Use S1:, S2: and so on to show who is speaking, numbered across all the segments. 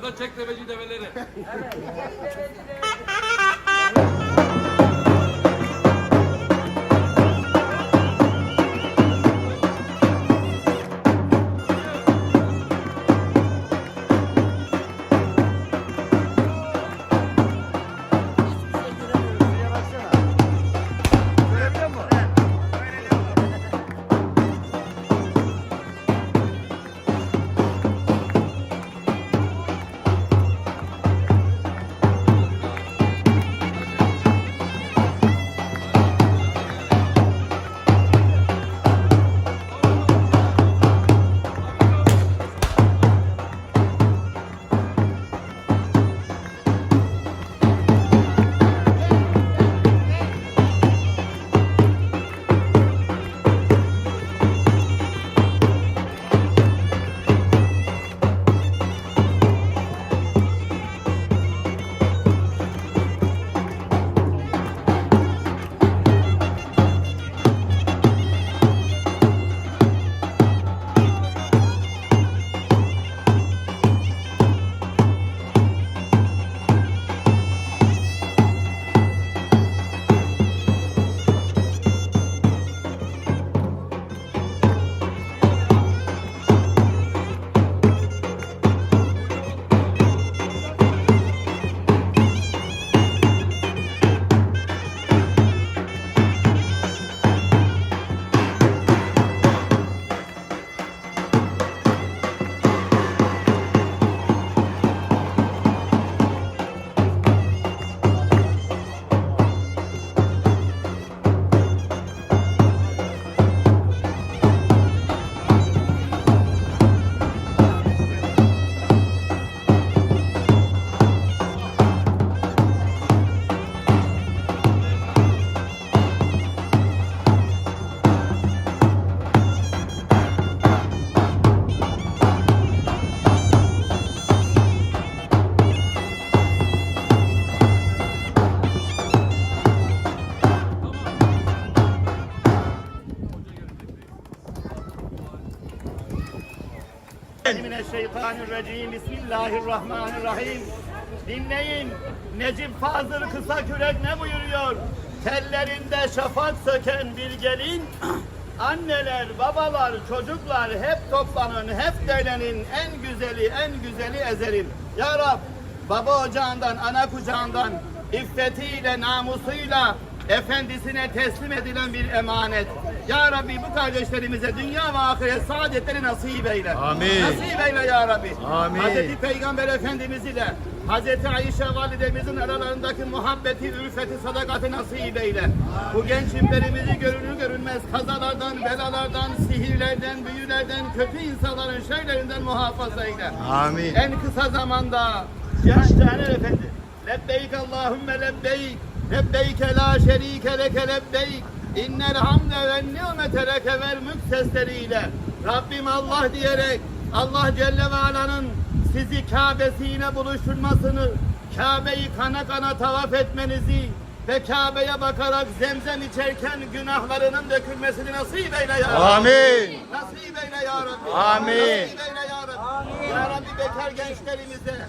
S1: Ya da çek deveci develeri. evet, çek deveci develeri. Mineşşeytanirracim. Bismillahirrahmanirrahim. Dinleyin. Necip Fazıl Kısakürek ne buyuruyor? Tellerinde şafak söken bir gelin Anneler, babalar, çocuklar hep toplanın, hep dönenin en güzeli, en güzeli ezerin. Ya Rab, baba ocağından, ana kucağından, iffetiyle, namusuyla, efendisine teslim edilen bir emanet. Ya Rabbi bu kardeşlerimize dünya ve ahiret saadetleri nasip eyle.
S2: Amin.
S1: Nasip eyle ya Rabbi.
S2: Amin.
S1: Hazreti Peygamber Efendimiz ile Hazreti Ayşe validemizin aralarındaki muhabbeti, ülfeti, sadakati nasip eyle. Bu gençlerimizi görünür görünmez kazalardan, belalardan, sihirlerden, büyülerden, kötü insanların şeylerinden muhafaza eyle.
S2: Amin.
S1: En kısa zamanda Caner Efendi Lebbeyk Allahümme lebbeyk Lebbeyke la şerike leke lebbeyk İnnel hamde ve nimete leke vel mülk sesleriyle Rabbim Allah diyerek Allah Celle ve Ala'nın sizi Kabe'siyle buluşturmasını Kabe'yi kana kana tavaf etmenizi ve Kabe'ye bakarak zemzem içerken günahlarının dökülmesini nasip eyle ya Rabbi.
S2: Amin.
S1: Nasip eyle ya Rabbi.
S2: Amin.
S1: Nasip eyle ya Rabbi. Ya Rabbi bekar gençlerimize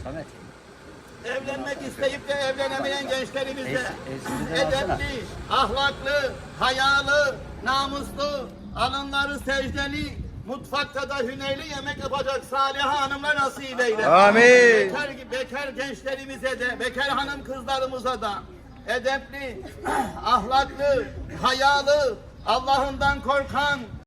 S1: evlenmek isteyip de evlenemeyen gençlerimize edepli, ahlaklı, hayalı, namuslu, alınları secdeli, mutfakta da hüneyli yemek yapacak salih hanımlar nasip eyle.
S2: Amin.
S1: Bekar, bekar gençlerimize de, bekar hanım kızlarımıza da edepli, ahlaklı, hayalı, Allah'ından korkan,